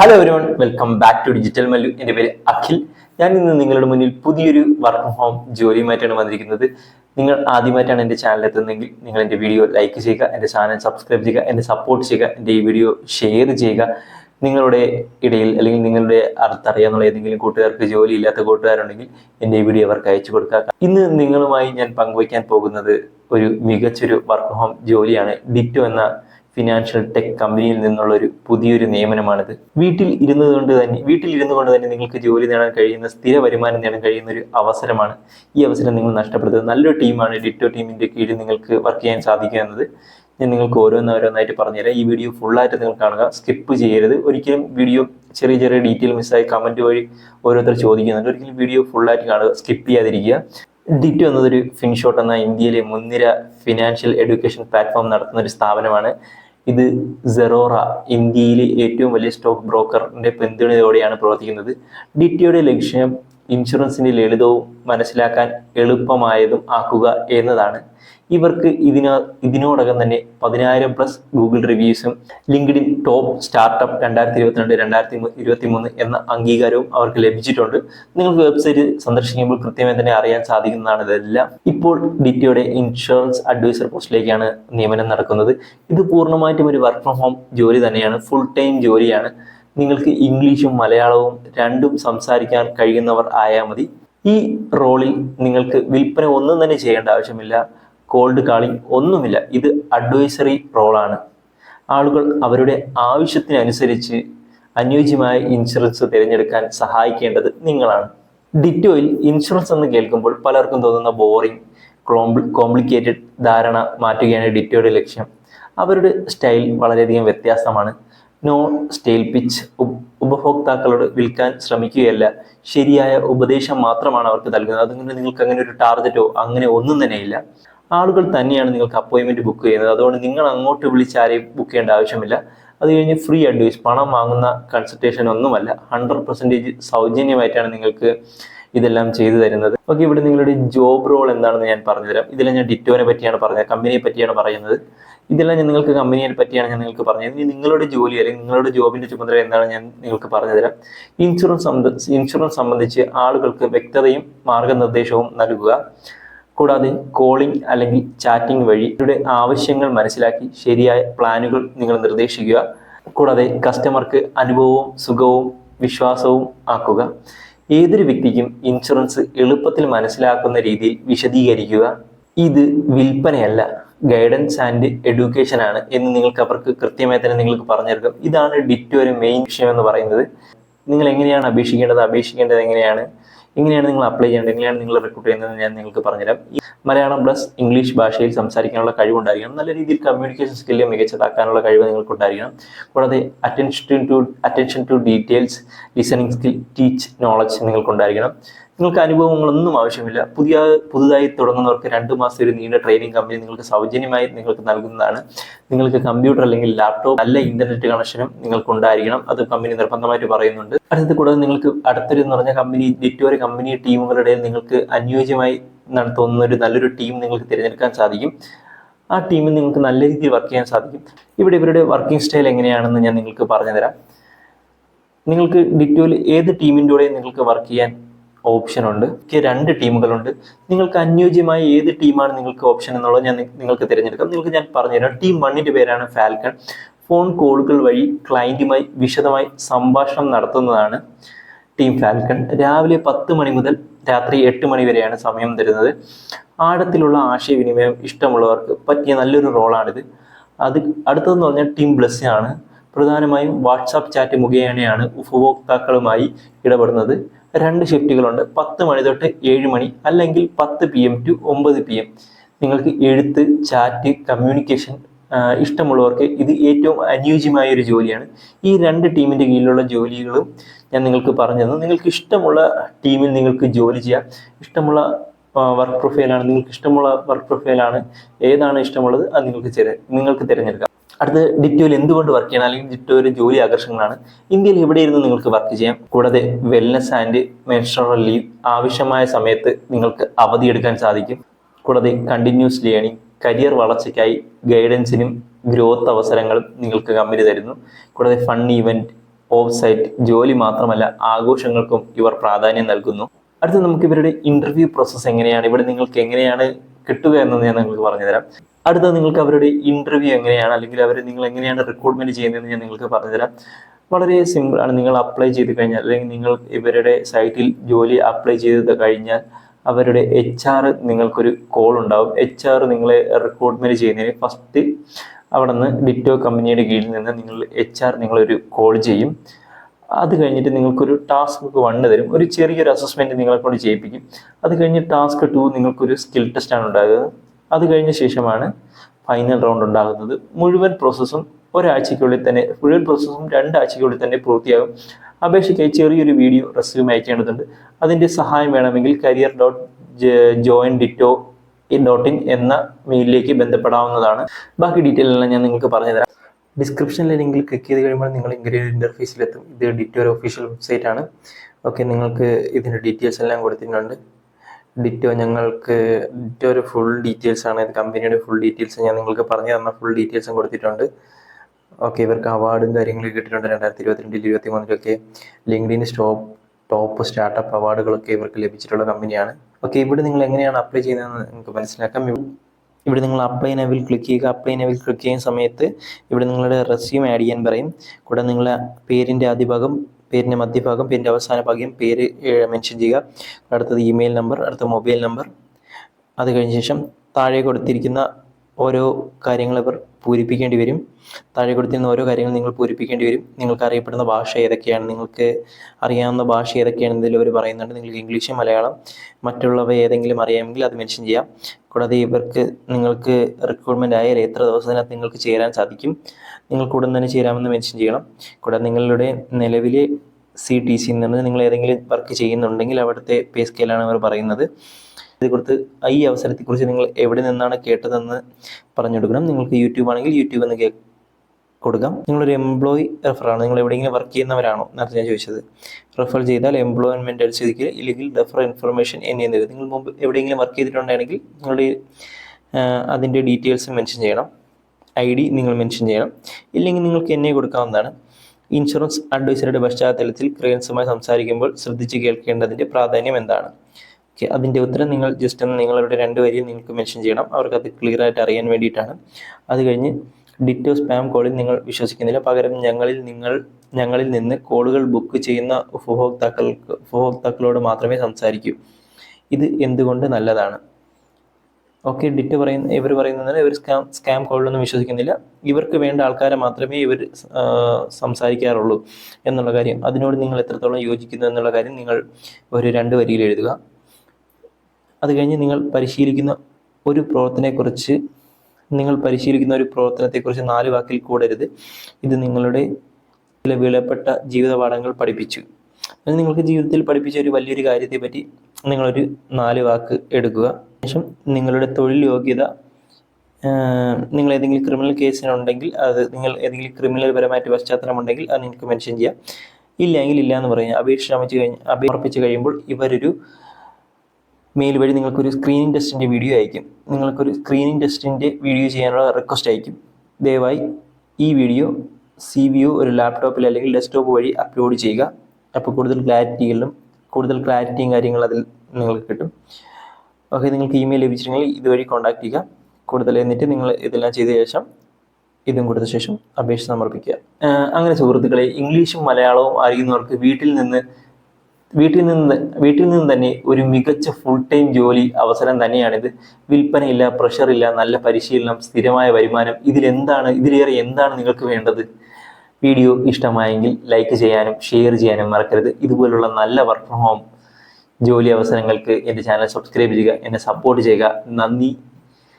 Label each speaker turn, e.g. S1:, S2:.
S1: Hello everyone welcome back to digital Mallu എന്റെ പേര് അഖിൽ. ഞാൻ ഇന്ന് നിങ്ങളുടെ മുന്നിൽ പുതിയൊരു വർക്ക് ഫ്രം ഹോം ജോലിയുമായിട്ടാണ് വന്നിരിക്കുന്നത്. നിങ്ങൾ ആദ്യമായിട്ടാണ് എന്റെ ചാനൽ എത്തുന്നതെങ്കിൽ നിങ്ങൾ എന്റെ വീഡിയോ ലൈക്ക് ചെയ്യുക എന്റെ ചാനൽ സബ്സ്ക്രൈബ് ചെയ്യുക എന്നെ സപ്പോർട്ട് ചെയ്യുക എന്റെ ഈ വീഡിയോ ഷെയർ ചെയ്യുക. നിങ്ങളുടെ ഇടയിൽ അല്ലെങ്കിൽ നിങ്ങളുടെ അടുത്തറിയാന്നുള്ള ഏതെങ്കിലും കൂട്ടുകാർക്ക് ജോലി ഇല്ലാത്ത കൂട്ടുകാരുണ്ടെങ്കിൽ എന്റെ ഈ വീഡിയോ അവർക്ക് അയച്ചു കൊടുക്കുക. ഇന്ന് നിങ്ങളുമായി ഞാൻ പങ്കുവയ്ക്കാൻ പോകുന്നത് ഒരു മികച്ചൊരു വർക്ക് ഹോം ജോലിയാണ്. ഡിറ്റോ എന്ന ഫിനാൻഷ്യൽ ടെക് കമ്പനിയിൽ നിന്നുള്ള ഒരു പുതിയൊരു നിയമനമാണിത്. വീട്ടിൽ ഇരുന്നത് കൊണ്ട് തന്നെ വീട്ടിൽ ഇരുന്നു കൊണ്ട് തന്നെ നിങ്ങൾക്ക് ജോലി നേടാൻ കഴിയുന്ന സ്ഥിര വരുമാനം നേടാൻ കഴിയുന്ന ഒരു അവസരമാണ് ഈ അവസരം നിങ്ങൾ നഷ്ടപ്പെടുത്തുന്നത്. നല്ലൊരു ടീമാണ് ഡിറ്റോ ടീമിന്റെ കീഴിൽ നിങ്ങൾക്ക് വർക്ക് ചെയ്യാൻ സാധിക്കുക എന്നത് ഞാൻ നിങ്ങൾക്ക് ഓരോന്നോരോന്നായിട്ട് പറഞ്ഞുതരാം. ഈ വീഡിയോ ഫുള്ളായിട്ട് നിങ്ങൾ കാണുക. സ്കിപ്പ് ചെയ്യരുത്. ഒരിക്കലും വീഡിയോ ചെറിയ ചെറിയ ഡീറ്റെയിൽ മിസ്സായി കമന്റ് വഴി ഓരോരുത്തർ ചോദിക്കുന്നുണ്ട്. ഒരിക്കലും വീഡിയോ ഫുള്ളായിട്ട് കാണുക സ്കിപ്പ് ചെയ്യാതിരിക്കുക. ഡിറ്റു എന്നതൊരു ഫിൻഷോട്ട് എന്ന ഇന്ത്യയിലെ മുൻനിര ഫിനാൻഷ്യൽ എഡ്യൂക്കേഷൻ പ്ലാറ്റ്ഫോം നടത്തുന്ന ഒരു സ്ഥാപനമാണ്. ഇത് സെറോറ ഇന്ത്യയിലെ ഏറ്റവും വലിയ സ്റ്റോക്ക് ബ്രോക്കറിന്റെ പിന്തുണയോടെയാണ് പ്രവർത്തിക്കുന്നത്. ഡിറ്റിയുടെ ലക്ഷ്യം ഇൻഷുറൻസിന്റെ ലളിതവും മനസ്സിലാക്കാൻ എളുപ്പമായതും ആക്കുക എന്നതാണ്. ഇവർക്ക് ഇതിനോ ഇതിനോടകം തന്നെ പതിനായിരം പ്ലസ് ഗൂഗിൾ റിവ്യൂസും ലിങ്ക്ഡിൻ ടോപ്പ് സ്റ്റാർട്ടപ്പ് രണ്ടായിരത്തി ഇരുപത്തിരണ്ട് രണ്ടായിരത്തി ഇരുപത്തി മൂന്ന് എന്ന അംഗീകാരവും അവർക്ക് ലഭിച്ചിട്ടുണ്ട്. നിങ്ങൾക്ക് വെബ്സൈറ്റ് സന്ദർശിക്കുമ്പോൾ കൃത്യമായി തന്നെ അറിയാൻ സാധിക്കുന്നതാണ് ഇതെല്ലാം. ഇപ്പോൾ ഡിറ്റിയുടെ ഇൻഷുറൻസ് അഡ്വൈസർ പോസ്റ്റിലേക്കാണ് നിയമനം നടക്കുന്നത്. ഇത് പൂർണമായിട്ടും ഒരു വർക്ക് ഫ്രം ഹോം ജോലി തന്നെയാണ് ഫുൾ ടൈം ജോലിയാണ്. നിങ്ങൾക്ക് ഇംഗ്ലീഷും മലയാളവും രണ്ടും സംസാരിക്കാൻ കഴിയുന്നവർ ആയാൽ മതി. ഈ റോളിൽ നിങ്ങൾക്ക് വിൽപ്പന ഒന്നും തന്നെ ചെയ്യേണ്ട ആവശ്യമില്ല. കോൾഡ് കാളിംഗ് ഒന്നുമില്ല. ഇത് അഡ്വൈസറി റോളാണ് ആളുകൾ അവരുടെ ആവശ്യത്തിനനുസരിച്ച് അനുയോജ്യമായ ഇൻഷുറൻസ് തിരഞ്ഞെടുക്കാൻ സഹായിക്കേണ്ടത് നിങ്ങളാണ്. ഡിറ്റോയിൽ ഇൻഷുറൻസ് എന്ന് കേൾക്കുമ്പോൾ പലർക്കും തോന്നുന്ന ബോറിംഗ് കോംപ്ലിക്കേറ്റഡ് ധാരണ മാറ്റുകയാണ് ഡിറ്റോയുടെ ലക്ഷ്യം. അവരുടെ സ്റ്റൈൽ വളരെയധികം വ്യത്യാസമാണ്. നോ സ്റ്റേൽ പിച്ച് ഉപഭോക്താക്കളോട് വിൽക്കാൻ ശ്രമിക്കുകയല്ല. ശരിയായ ഉപദേശം മാത്രമാണ് അവർക്ക് നൽകുന്നത്. അതുകൊണ്ട് നിങ്ങൾക്ക് അങ്ങനെ ഒരു ടാർഗറ്റോ അങ്ങനെ ഒന്നും തന്നെയില്ല ആളുകൾ തന്നെയാണ് നിങ്ങൾക്ക് അപ്പോയിൻമെന്റ് ബുക്ക് ചെയ്യുന്നത്. അതുകൊണ്ട് നിങ്ങൾ അങ്ങോട്ട് വിളിച്ച് ആരെയും ബുക്ക് ചെയ്യേണ്ട ആവശ്യമില്ല. അത് കഴിഞ്ഞ് ഫ്രീ അഡ്വൈസ് പണം വാങ്ങുന്ന കൺസൾട്ടേഷൻ ഒന്നുമല്ല. ഹൺഡ്രഡ് പെർസെന്റേജ് സൗജന്യമായിട്ടാണ് നിങ്ങൾക്ക് ഇതെല്ലാം ചെയ്തു തരുന്നത്. ഓക്കെ ഇവിടെ നിങ്ങളുടെ ജോബ് റോൾ എന്താണെന്ന് ഞാൻ പറഞ്ഞുതരാം. ഇതെല്ലാം ഞാൻ ഡിറ്റോനെ പറ്റിയാണ് പറഞ്ഞത് കമ്പനിയെ പറ്റിയാണ് പറയുന്നത്. ഇതെല്ലാം ഞാൻ നിങ്ങൾക്ക് കമ്പനിയെ പറ്റിയാണ് ഞാൻ നിങ്ങൾക്ക് പറഞ്ഞത്. ഇനി നിങ്ങളുടെ ജോലി അല്ലെങ്കിൽ നിങ്ങളുടെ ജോബിന്റെ ചുമതല എന്താണ് ഞാൻ നിങ്ങൾക്ക് പറഞ്ഞുതരാം. ഇൻഷുറൻസ് ഇൻഷുറൻസ് സംബന്ധിച്ച് ആളുകൾക്ക് വ്യക്തതയും മാർഗനിർദ്ദേശവും നൽകുക. കൂടാതെ കോളിംഗ് അല്ലെങ്കിൽ ചാറ്റിംഗ് വഴി ഇവരുടെ ആവശ്യങ്ങൾ മനസ്സിലാക്കി ശരിയായ പ്ലാനുകൾ നിങ്ങൾ നിർദ്ദേശിക്കുക. കൂടാതെ കസ്റ്റമർക്ക് അനുഭവവും സുഖവും വിശ്വാസവും ആക്കുക. ഏതൊരു വ്യക്തിക്കും ഇൻഷുറൻസ് എളുപ്പത്തിൽ മനസ്സിലാക്കുന്ന രീതിയിൽ വിശദീകരിക്കുക. ഇത് വിൽപ്പനയല്ല ഗൈഡൻസ് ആൻഡ് എഡ്യൂക്കേഷൻ ആണ് എന്ന് നിങ്ങൾക്ക് അവർക്ക് കൃത്യമായി തന്നെ നിങ്ങൾക്ക് പറഞ്ഞു നൽകും ഇതാണ് ഡിറ്റോ ഒരു മെയിൻ വിഷയം എന്ന് പറയുന്നത്. നിങ്ങൾ എങ്ങനെയാണ് അപേക്ഷിക്കേണ്ടത്? അപേക്ഷിക്കേണ്ടത് എങ്ങനെയാണ്? എങ്ങനെയാണ് നിങ്ങൾ അപ്ലൈ ചെയ്യേണ്ടത്? എങ്ങനെയാണ് നിങ്ങൾ റിക്രൂട്ട് ചെയ്യുന്നത്? ഞാൻ നിങ്ങൾക്ക് പറഞ്ഞുതരാം. മലയാളം പ്ലസ് ഇംഗ്ലീഷ് ഭാഷയിൽ സംസാരിക്കാനുള്ള കഴിവുണ്ടായിരിക്കണം. നല്ല രീതിയിൽ കമ്മ്യൂണിക്കേഷൻ സ്കില്ല് മികച്ചതാക്കാനുള്ള കഴിവ് നിങ്ങൾക്ക് ഉണ്ടായിരിക്കണം കൂടാതെ attention to attention to details listening skill teach knowledge നിങ്ങൾക്കുണ്ടായിരിക്കണം. നിങ്ങൾക്ക് അനുഭവങ്ങളൊന്നും ആവശ്യമില്ല. പുതിയ പുതുതായി തുടങ്ങുന്നവർക്ക് രണ്ട് മാസം ഒരു നീണ്ട ട്രെയിനിങ് കമ്പനി നിങ്ങൾക്ക് സൗജന്യമായി നിങ്ങൾക്ക് നൽകുന്നതാണ്. നിങ്ങൾക്ക് കമ്പ്യൂട്ടർ അല്ലെങ്കിൽ ലാപ്ടോപ്പ് നല്ല ഇന്റർനെറ്റ് കണക്ഷനും നിങ്ങൾക്ക് ഉണ്ടായിരിക്കണം അത് കമ്പനി നിർബന്ധമായിട്ട് പറയുന്നുണ്ട്. അടുത്ത കൂടാതെ നിങ്ങൾക്ക് അടുത്തൊരു പറഞ്ഞ കമ്പനി ഡിറ്റോറി കമ്പനി ടീമുകളുടെ നിങ്ങൾക്ക് അനുയോജ്യമായി നടത്തുന്ന ഒരു നല്ലൊരു ടീം നിങ്ങൾക്ക് തിരഞ്ഞെടുക്കാൻ സാധിക്കും. ആ ടീമിൽ നിങ്ങൾക്ക് നല്ല രീതിയിൽ വർക്ക് ചെയ്യാൻ സാധിക്കും. ഇവിടെ ഇവരുടെ വർക്കിംഗ് സ്റ്റൈൽ എങ്ങനെയാണെന്ന് ഞാൻ നിങ്ങൾക്ക് പറഞ്ഞു തരാം നിങ്ങൾക്ക് ഡിറ്റോയിൽ ഏത് ടീമിന്റെ കൂടെ നിങ്ങൾക്ക് വർക്ക് ചെയ്യാൻ ഓപ്ഷൻ ഉണ്ട്. എനിക്ക് രണ്ട് ടീമുകളുണ്ട്. നിങ്ങൾക്ക് അനുയോജ്യമായ ഏത് ടീമാണ് നിങ്ങൾക്ക് ഓപ്ഷൻ എന്നുള്ളത് ഞാൻ നിങ്ങൾക്ക് തിരഞ്ഞെടുക്കാം. നിങ്ങൾക്ക് ഞാൻ പറഞ്ഞുതരാം. ടീം വണ്ണിന്റെ പേരാണ് ഫാൽക്കൺ. ഫോൺ കോളുകൾ വഴി ക്ലയന്റുമായി വിശദമായി സംഭാഷണം നടത്തുന്നതാണ് ടീം ഫാൽക്കൺ. രാവിലെ പത്ത് മണി മുതൽ രാത്രി എട്ട് മണി വരെയാണ് സമയം തരുന്നത്. ആഴത്തിലുള്ള ആശയവിനിമയം ഇഷ്ടമുള്ളവർക്ക് പറ്റിയ നല്ലൊരു റോളാണിത്. അത് അടുത്തതെന്ന് പറഞ്ഞാൽ ടീം ബ്ലസ് ആണ് പ്രധാനമായും വാട്സാപ്പ് ചാറ്റ് മുഖേനയാണ് ഉപഭോക്താക്കളുമായി ഇടപെടുന്നത്. രണ്ട് ഷിഫ്റ്റുകളുണ്ട് പത്ത് മണി തൊട്ട് ഏഴ് മണി അല്ലെങ്കിൽ പത്ത് പി എം ടു ഒമ്പത് പി എം നിങ്ങൾക്ക് എഴുത്ത് ചാറ്റ് കമ്മ്യൂണിക്കേഷൻ ഇഷ്ടമുള്ളവർക്ക് ഇത് ഏറ്റവും അനുയോജ്യമായ ഒരു ജോലിയാണ്. ഈ രണ്ട് ടീമിന്റെ കീഴിലുള്ള ജോലികളും ഞാൻ നിങ്ങൾക്ക് പറഞ്ഞു തന്നു. നിങ്ങൾക്ക് ഇഷ്ടമുള്ള ടീമിൽ നിങ്ങൾക്ക് ജോലി ചെയ്യാം. ഇഷ്ടമുള്ള വർക്ക് പ്രൊഫൈലാണ് നിങ്ങൾക്ക് ഇഷ്ടമുള്ള വർക്ക് പ്രൊഫൈലാണ് ഏതാണ് ഇഷ്ടമുള്ളത് അത് നിങ്ങൾക്ക് നിങ്ങൾക്ക് തിരഞ്ഞെടുക്കാം. അടുത്ത ഡിറ്റോയിൽ എന്തുകൊണ്ട് വർക്ക് ചെയ്യണം? അല്ലെങ്കിൽ ഡിറ്റോ ഒരു ജോലി ആകർഷണങ്ങളാണ്. ഇന്ത്യയിൽ എവിടെ ഇരുന്ന് നിങ്ങൾക്ക് വർക്ക് ചെയ്യാം? കൂടാതെ വെൽനസ് ആൻഡ് മെൻസ്ട്രൽ ലീവ് ആവശ്യമായ സമയത്ത് നിങ്ങൾക്ക് അവധി എടുക്കാൻ സാധിക്കും. കൂടാതെ കണ്ടിന്യൂസ് ലേണിംഗ് കരിയർ വളർച്ചയ്ക്കായി ഗൈഡൻസിനും ഗ്രോത്ത് അവസരങ്ങളും നിങ്ങൾക്ക് കമ്പനി തരുന്നു. കൂടാതെ ഫൺ ഈവന്റ് ഓഫ്സൈറ്റ് ജോലി മാത്രമല്ല ആഘോഷങ്ങൾക്കും ഇവർ പ്രാധാന്യം നൽകുന്നു. അടുത്ത നമുക്ക് ഇവരുടെ ഇന്റർവ്യൂ പ്രോസസ്സ് എങ്ങനെയാണ്? ഇവിടെ നിങ്ങൾക്ക് എങ്ങനെയാണ് കിട്ടുക എന്നത് ഞാൻ നിങ്ങൾക്ക് പറഞ്ഞുതരാം. അടുത്ത നിങ്ങൾക്ക് അവരുടെ ഇന്റർവ്യൂ എങ്ങനെയാണ് അല്ലെങ്കിൽ അവർ നിങ്ങൾ എങ്ങനെയാണ് റിക്രൂട്ട്മെന്റ് ചെയ്യുന്നതെന്ന് ഞാൻ നിങ്ങൾക്ക് പറഞ്ഞുതരാം. വളരെ സിമ്പിൾ ആണ്. നിങ്ങൾ അപ്ലൈ ചെയ്ത് കഴിഞ്ഞാൽ അല്ലെങ്കിൽ നിങ്ങൾ ഇവരുടെ സൈറ്റിൽ ജോലി അപ്ലൈ ചെയ്ത് കഴിഞ്ഞാൽ അവരുടെ എച്ച് ആർ നിങ്ങൾക്കൊരു കോൾ ഉണ്ടാവും. എച്ച് ആർ നിങ്ങളെ റിക്രൂട്ട്മെന്റ് ചെയ്യുന്നതിന് ഫസ്റ്റ് അവിടെ നിന്ന് ഡിറ്റോ കമ്പനിയുടെ കീഴിൽ നിന്ന് നിങ്ങൾ എച്ച് ആർ നിങ്ങളൊരു കോൾ ചെയ്യും. അത് കഴിഞ്ഞിട്ട് നിങ്ങൾക്കൊരു ടാസ്ക് വണ്ണ് തരും. ഒരു ചെറിയൊരു അസസ്മെന്റ് നിങ്ങളെ കൊണ്ട് ചെയ്യിപ്പിക്കും. അത് കഴിഞ്ഞ് ടാസ്ക് ടു നിങ്ങൾക്കൊരു സ്കിൽ ടെസ്റ്റ് ആണ് ഉണ്ടാകുന്നത്. അത് കഴിഞ്ഞ ശേഷമാണ് ഫൈനൽ റൗണ്ട് ഉണ്ടാകുന്നത്. മുഴുവൻ പ്രോസസ്സും ഒരാഴ്ചയ്ക്കുള്ളിൽ തന്നെ മുഴുവൻ പ്രോസസ്സും രണ്ടാഴ്ചയ്ക്കുള്ളിൽ തന്നെ പൂർത്തിയാകും. അപേക്ഷയ്ക്കായി ചെറിയൊരു വീഡിയോ റെസ്യൂം അയക്കേണ്ടതുണ്ട്. അതിന്റെ സഹായം വേണമെങ്കിൽ career dot join Ditto dot in എന്ന മെയിലിലേക്ക് ബന്ധപ്പെടാവുന്നതാണ്. ബാക്കി ഡീറ്റെയിൽ എല്ലാം ഞാൻ നിങ്ങൾക്ക് പറഞ്ഞു തരാം ഡിസ്ക്രിപ്ഷനിലെ ലിങ്കിൽ ക്ലിക്ക് ചെയ്ത് കഴിയുമ്പോൾ നിങ്ങൾ ഇങ്ങനെ ഒരു ഇന്റർഫേസിലെത്തും ഇത് ഡിറ്റോ ഒരു ഒഫീഷ്യൽ വെബ്സൈറ്റ് ആണ്. ഓക്കെ നിങ്ങൾക്ക് ഇതിന്റെ ഡീറ്റെയിൽസ് എല്ലാം കൊടുത്തിട്ടുണ്ട്. ഡിറ്റോ ഞങ്ങൾക്ക് ഡിറ്റോ ഒരു ഫുൾ ഡീറ്റെയിൽസ് ആണ്. കമ്പനിയുടെ ഫുൾ ഡീറ്റെയിൽസ് ഞാൻ നിങ്ങൾക്ക് പറഞ്ഞു തന്ന ഫുൾ ഡീറ്റെയിൽസും കൊടുത്തിട്ടുണ്ട്. ഓക്കെ ഇവർക്ക് അവാർഡും കാര്യങ്ങളും കിട്ടിയിട്ടുണ്ട് രണ്ടായിരത്തി ഇരുപത്തിരണ്ടിൽ ഇരുപത്തി മൂന്നിലൊക്കെ ലിങ്ക്ഡിൻ സ്റ്റോപ്പ് ടോപ്പ് സ്റ്റാർട്ടപ്പ് അവാർഡുകളൊക്കെ ഇവർക്ക് ലഭിച്ചിട്ടുള്ള കമ്പനിയാണ് ഓക്കെ ഇവിടെ നിങ്ങൾ എങ്ങനെയാണ് അപ്ലൈ ചെയ്യുന്നതെന്ന് നിങ്ങൾക്ക് മനസ്സിലാക്കാം. ഇവിടെ നിങ്ങൾ അപ്ലൈ നവിൽ ക്ലിക്ക് ചെയ്യുക. അപ്ലൈ നവിൽ ക്ലിക്ക് ചെയ്യുന്ന സമയത്ത് ഇവിടെ നിങ്ങളുടെ റെസ്യൂം ആഡ് ചെയ്യാൻ പറയും. കൂടെ നിങ്ങളെ പേരിന്റെ ആദ്യ ഭാഗം പേരിന്റെ മധ്യഭാഗം പേരിന്റെ അവസാന ഭാഗം പേര് മെൻഷൻ ചെയ്യുക. അടുത്തത് ഇമെയിൽ നമ്പർ അടുത്ത മൊബൈൽ നമ്പർ അത് കഴിഞ്ഞ ശേഷം താഴെ കൊടുത്തിരിക്കുന്ന ഓരോ കാര്യങ്ങൾ ഇവർ പൂരിപ്പിക്കേണ്ടി വരും. താഴെ കൊടുത്തിരുന്ന ഓരോ കാര്യങ്ങൾ നിങ്ങൾ പൂരിപ്പിക്കേണ്ടി വരും. നിങ്ങൾക്ക് അറിയപ്പെടുന്ന ഭാഷ ഏതൊക്കെയാണ്? നിങ്ങൾക്ക് അറിയാവുന്ന ഭാഷ ഏതൊക്കെയാണെന്ന് ഇതിൽ അവർ പറയുന്നുണ്ട്. നിങ്ങൾക്ക് ഇംഗ്ലീഷ് മലയാളം മറ്റുള്ളവ ഏതെങ്കിലും അറിയാമെങ്കിൽ അത് മെൻഷൻ ചെയ്യാം. കൂടാതെ ഇവർക്ക് നിങ്ങൾക്ക് റിക്രൂട്ട്മെന്റ് ആയാൽ എത്ര ദിവസത്തിനകത്ത് നിങ്ങൾക്ക് ചേരാൻ സാധിക്കും? നിങ്ങൾക്ക് ഉടൻ തന്നെ ചേരാമെന്ന് മെൻഷൻ ചെയ്യണം. കൂടാതെ നിങ്ങളുടെ നിലവിലെ സി ടി സി എന്ന് പറഞ്ഞാൽ നിങ്ങൾ ഏതെങ്കിലും വർക്ക് ചെയ്യുന്നുണ്ടെങ്കിൽ അവിടുത്തെ പേ സ്കെയിലാണ് അവർ പറയുന്നത്. ഇത് കൊടുത്ത് ഈ അവസരത്തെക്കുറിച്ച് നിങ്ങൾ എവിടെ നിന്നാണ് കേട്ടതെന്ന് പറഞ്ഞു കൊടുക്കണം. നിങ്ങൾക്ക് യൂട്യൂബ് ആണെങ്കിൽ യൂട്യൂബ് എന്ന് കേ കൊടുക്കാം. നിങ്ങളൊരു എംപ്ലോയി റെഫറാണ് നിങ്ങൾ എവിടെയെങ്കിലും വർക്ക് ചെയ്യുന്നവരാണോ എന്നാണ് ഞാൻ ചോദിച്ചത്. റെഫർ ചെയ്താൽ എംപ്ലോയ്മെന്റ് അടിച്ചിരിക്കുക ഇല്ലെങ്കിൽ റെഫർ ഇൻഫർമേഷൻ എന്നിവ തരും. നിങ്ങൾ മുമ്പ് എവിടെയെങ്കിലും വർക്ക് ചെയ്തിട്ടുണ്ടെങ്കിൽ നിങ്ങളുടെ അതിന്റെ ഡീറ്റെയിൽസ് മെൻഷൻ ചെയ്യണം. ഐ ഡി നിങ്ങൾ മെൻഷൻ ചെയ്യണം. ഇല്ലെങ്കിൽ നിങ്ങൾക്ക് എന്നെ കൊടുക്കാവുന്നതാണ്. ഇൻഷുറൻസ് അഡ്വൈസറുടെ പശ്ചാത്തലത്തിൽ ക്രിയൻസുമായി സംസാരിക്കുമ്പോൾ ശ്രദ്ധിച്ച് കേൾക്കേണ്ടതിന്റെ പ്രാധാന്യം എന്താണ്? ഓക്കെ അതിന്റെ ഉത്തരം നിങ്ങൾ ജസ്റ്റ് ഒന്ന് നിങ്ങളുടെ രണ്ട് വരിയിൽ നിങ്ങൾക്ക് മെൻഷൻ ചെയ്യണം. അവർക്ക് അത് ക്ലിയർ ആയിട്ട് അറിയാൻ വേണ്ടിയിട്ടാണ്. അത് കഴിഞ്ഞ് ഡിറ്റോ സ്പാം കോളിൽ നിങ്ങൾ വിശ്വസിക്കുന്നില്ല. പകരം ഞങ്ങളിൽ നിങ്ങൾ ഞങ്ങളിൽ നിന്ന് കോളുകൾ ബുക്ക് ചെയ്യുന്ന ഉപഭോക്താക്കൾക്ക് ഉപഭോക്താക്കളോട് മാത്രമേ സംസാരിക്കൂ. ഇത് എന്തുകൊണ്ട് നല്ലതാണ്? ഓക്കെ ഡിറ്റ് പറയുന്ന ഇവർ പറയുന്നതിന് ഇവർ സ്കാം സ്കാം കോളിലൊന്നും വിശ്വസിക്കുന്നില്ല. ഇവർക്ക് വേണ്ട ആൾക്കാരെ മാത്രമേ ഇവർ സംസാരിക്കാറുള്ളൂ എന്നുള്ള കാര്യം. അതിനോട് നിങ്ങൾ എത്രത്തോളം യോജിക്കുന്നു എന്നുള്ള കാര്യം നിങ്ങൾ ഒരു രണ്ട് വരിയിൽ എഴുതുക. അത് കഴിഞ്ഞ് നിങ്ങൾ പരിശീലിക്കുന്ന ഒരു പ്രവർത്തനത്തെക്കുറിച്ച് നിങ്ങൾ പരിശീലിക്കുന്ന ഒരു പ്രവർത്തനത്തെക്കുറിച്ച് നാല് വാക്കിൽ കൂടരുത്. ഇത് നിങ്ങളുടെ ചില വിലപ്പെട്ട ജീവിതപാഠങ്ങൾ പഠിപ്പിച്ചു. നിങ്ങൾക്ക് ജീവിതത്തിൽ പഠിപ്പിച്ച ഒരു വലിയൊരു കാര്യത്തെ പറ്റി നിങ്ങളൊരു നാല് വാക്ക് എടുക്കുക. ശേഷം നിങ്ങളുടെ തൊഴിൽ യോഗ്യത നിങ്ങൾ ഏതെങ്കിലും ക്രിമിനൽ കേസിനുണ്ടെങ്കിൽ അത് നിങ്ങൾ ഏതെങ്കിലും ക്രിമിനൽ പരമായിട്ട് പശ്ചാത്തലം ഉണ്ടെങ്കിൽ അത് നിങ്ങൾക്ക് മെൻഷൻ ചെയ്യാം. ഇല്ലെങ്കിൽ ഇല്ല എന്ന് പറയാം അപേക്ഷ അമിച്ച് കഴിഞ്ഞ് അപേക്ഷിച്ച് കഴിയുമ്പോൾ ഇവരൊരു മെയിൽ വഴി നിങ്ങൾക്കൊരു സ്ക്രീനിങ് ടെസ്റ്റിന്റെ വീഡിയോ അയക്കും. നിങ്ങൾക്കൊരു സ്ക്രീനിങ് ടെസ്റ്റിന്റെ വീഡിയോ ചെയ്യാനുള്ള റിക്വസ്റ്റ് അയക്കും. ദയവായി ഈ വീഡിയോ സി വി ഒരു ലാപ്ടോപ്പിൽ അല്ലെങ്കിൽ ഡെസ്ക്ടോപ്പ് വഴി അപ്ലോഡ് ചെയ്യുക. അപ്പോൾ കൂടുതൽ ക്ലാരിറ്റികളിലും കൂടുതൽ ക്ലാരിറ്റിയും കാര്യങ്ങളും അതിൽ നിങ്ങൾക്ക് കിട്ടും. ഓക്കെ നിങ്ങൾക്ക് ഇമെയിൽ ലഭിച്ചിട്ടുണ്ടെങ്കിൽ ഇതുവഴി കോൺടാക്ട് ചെയ്യുക. കൂടുതൽ എന്നിട്ട് നിങ്ങൾ ഇതെല്ലാം ചെയ്ത ശേഷം ഇതും കൊടുത്ത ശേഷം അപേക്ഷ സമർപ്പിക്കുക. അങ്ങനെ സുഹൃത്തുക്കളെ ഇംഗ്ലീഷും മലയാളവും അറിയുന്നവർക്ക് വീട്ടിൽ നിന്ന് വീട്ടിൽ നിന്ന് വീട്ടിൽ നിന്ന് തന്നെ ഒരു മികച്ച ഫുൾ ടൈം ജോലി അവസരം തന്നെയാണിത്. വിൽപ്പനയില്ല പ്രഷറില്ല നല്ല പരിശീലനം സ്ഥിരമായ വരുമാനം ഇതിലെന്താണ് ഇതിലേറെ എന്താണ് നിങ്ങൾക്ക് വേണ്ടത്? വീഡിയോ ഇഷ്ടമായെങ്കിൽ ലൈക്ക് ചെയ്യാനും ഷെയർ ചെയ്യാനും മറക്കരുത്. ഇതുപോലുള്ള നല്ല വർക്ക് ഫ്രം ഹോം ജോലി അവസരങ്ങൾക്ക് എന്റെ ചാനൽ സബ്സ്ക്രൈബ് ചെയ്യുക എന്നെ സപ്പോർട്ട് ചെയ്യുക. നന്ദി.